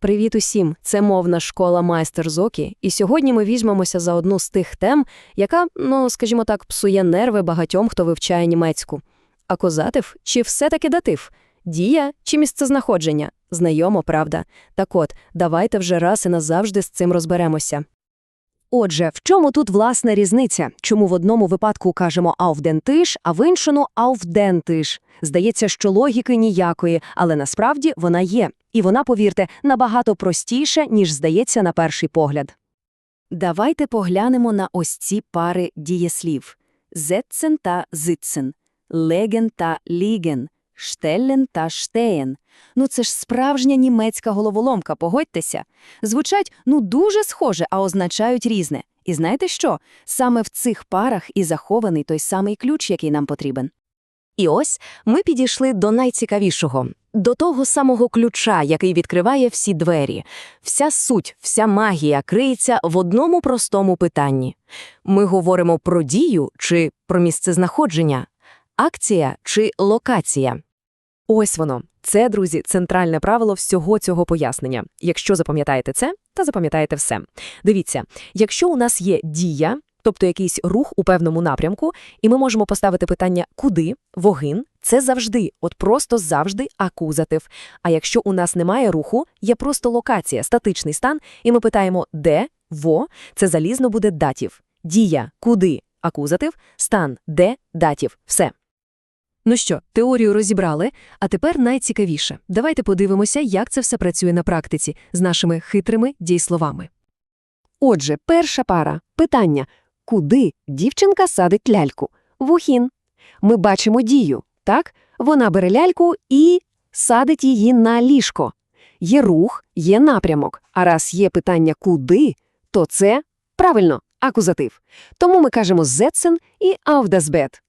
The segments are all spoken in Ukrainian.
Привіт усім! Це мовна школа майстер Зокі, і сьогодні ми візьмемося за одну з тих тем, яка, ну скажімо так, псує нерви багатьом, хто вивчає німецьку. Акузатив чи все-таки датив? Дія чи місцезнаходження? Знайомо, правда? Так от, давайте вже раз і назавжди з цим розберемося. Отже, в чому тут власна різниця? Чому в одному випадку кажемо «auf den а в іншому «auf den Tisch»? Здається, що логіки ніякої, але насправді вона є. І вона, повірте, набагато простіша, ніж здається на перший погляд. Давайте поглянемо на ось ці пари дієслів. «Setzen» та «sitzen», «legen» та «liegen», «stellen» та «stehen». Ну це ж справжня німецька головоломка, погодьтеся. Звучать ну дуже схоже, а означають різне. І знаєте що? Саме в цих парах і захований той самий ключ, який нам потрібен. І ось ми підійшли до найцікавішого, до того самого ключа, який відкриває всі двері. Вся суть, вся магія криється в одному простому питанні. Ми говоримо про дію чи про місцезнаходження, акція чи локація. Ось воно. Це, друзі, центральне правило всього цього пояснення. Якщо запам'ятаєте це, то запам'ятаєте все. Дивіться, якщо у нас є дія, тобто якийсь рух у певному напрямку, і ми можемо поставити питання «куди?», «вогин», це завжди, от просто завжди акузатив. А якщо у нас немає руху, є просто локація, статичний стан, і ми питаємо «де?», «во?», це залізно буде датів. Дія, куди, акузатив, стан, де, датів, все. Ну що, теорію розібрали, а тепер найцікавіше. Давайте подивимося, як це все працює на практиці з нашими хитрими дійсловами. Отже, перша пара. Питання. Куди дівчинка садить ляльку? Вухін. Ми бачимо дію, так? Вона бере ляльку і садить її на ліжко. Є рух, є напрямок. А раз є питання «куди», то це, правильно, акузатив. Тому ми кажемо «setzen» і «auf das Bett».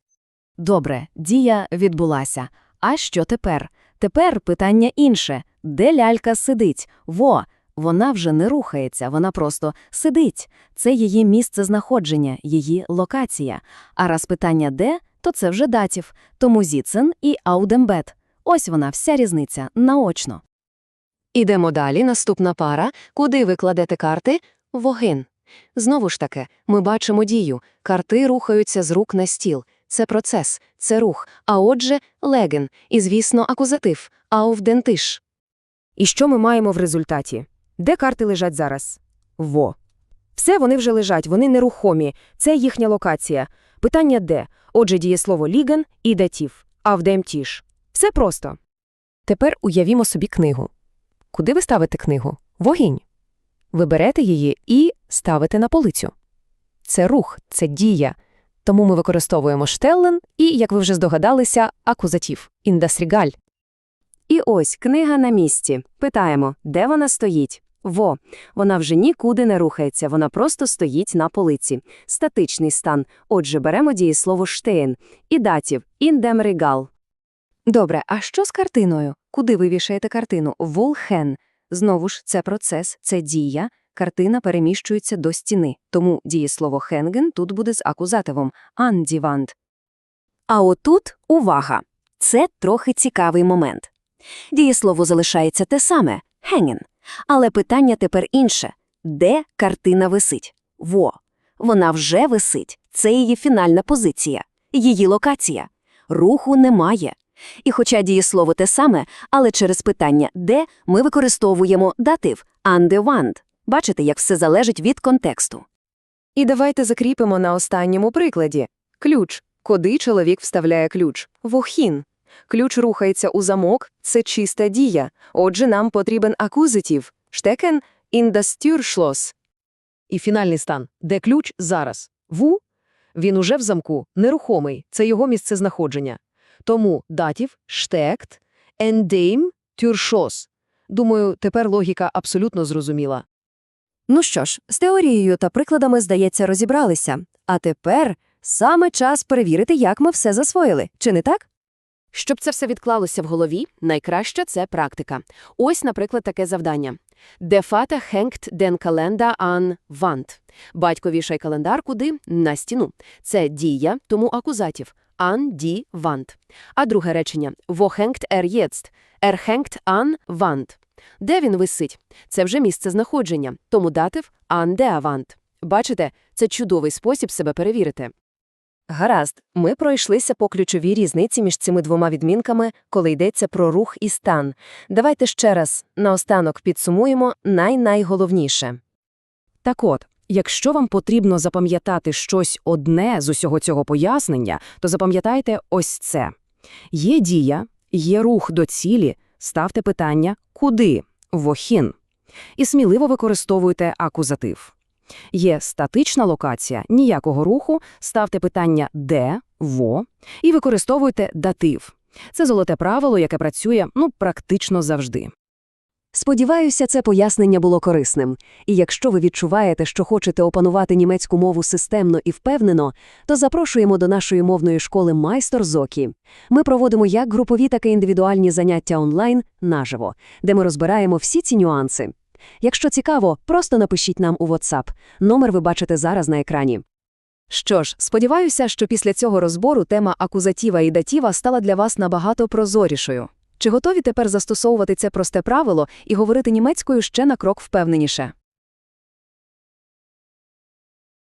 Добре, дія відбулася. А що тепер? Тепер питання інше. Де лялька сидить? Во, вона вже не рухається, вона просто сидить. Це її місце знаходження, її локація. А раз питання де, то це вже датів. Тому зіцен і аудембет. Ось вона, вся різниця, наочно. Ідемо далі, наступна пара. Куди ви кладете карти? Вогин. Знову ж таки, ми бачимо дію. Карти рухаються з рук на стіл. Це процес, це рух, а отже, леген, і, звісно, акузатив, аувдентиш. І що ми маємо в результаті? Де карти лежать зараз? Во. Все вони вже лежать, вони нерухомі. Це їхня локація. Питання де? Отже, дієслово ліген і датів. Авдемтіш. Все просто. Тепер уявімо собі книгу. Куди ви ставите книгу? Вогінь. Ви берете її і ставите на полицю. Це рух, це дія. Тому ми використовуємо штеллен і, як ви вже здогадалися, акузатив – індастрігаль. І ось книга на місці. Питаємо, де вона стоїть? Во, вона вже нікуди не рухається, вона просто стоїть на полиці. Статичний стан. Отже, беремо дієслово «штейн» і датів «індем регал». Добре, а що з картиною? Куди ви вішаєте картину? Волхен. Знову ж, це процес, це дія. Картина переміщується до стіни, тому дієслово «хенген» тут буде з акузативом «андіванд». А отут увага! Це трохи цікавий момент. Дієслово залишається те саме «хенген», але питання тепер інше. Де картина висить? Во. Вона вже висить. Це її фінальна позиція. Її локація. Руху немає. І хоча дієслово те саме, але через питання «де» ми використовуємо датив «андеванд». Бачите, як все залежить від контексту. І давайте закріпимо на останньому прикладі. Ключ. Куди чоловік вставляє ключ? Вохін. Ключ рухається у замок – це чиста дія. Отже, нам потрібен акузитив. Штекен – індастюршлос. І фінальний стан. Де ключ зараз? Ву? Він уже в замку, нерухомий, це його місцезнаходження. Тому датів, штект, ендейм, тюршос. Думаю, тепер логіка абсолютно зрозуміла. Ну що ж, з теорією та прикладами, здається, розібралися. А тепер саме час перевірити, як ми все засвоїли. Чи не так? Щоб це все відклалося в голові, найкраще це практика. Ось, наприклад, таке завдання. Vater hängt den Kalender an Wand. Батько вішає календар куди? На стіну. Це дія, тому акузатів. An die Wand. А друге речення. Hängt er jetzt? Er hängt an Wand. Де він висить? Це вже місце знаходження, тому датив «an der Wand». Бачите, це чудовий спосіб себе перевірити. Гаразд, ми пройшлися по ключовій різниці між цими двома відмінками, коли йдеться про рух і стан. Давайте ще раз наостанок підсумуємо най-найголовніше. Так от, якщо вам потрібно запам'ятати щось одне з усього цього пояснення, то запам'ятайте ось це. Є дія, є рух до цілі, ставте питання «куди?» – «вохін». І сміливо використовуйте акузатив. Є статична локація, ніякого руху, ставте питання «де», «во» і використовуйте датив. Це золоте правило, яке працює, ну, практично завжди. Сподіваюся, це пояснення було корисним. І якщо ви відчуваєте, що хочете опанувати німецьку мову системно і впевнено, то запрошуємо до нашої мовної школи «Майстер Зокі». Ми проводимо як групові, так і індивідуальні заняття онлайн наживо, де ми розбираємо всі ці нюанси. Якщо цікаво, просто напишіть нам у WhatsApp. Номер ви бачите зараз на екрані. Що ж, сподіваюся, що після цього розбору тема акузатіва і датіва стала для вас набагато прозорішою. Чи готові тепер застосовувати це просте правило і говорити німецькою ще на крок впевненіше?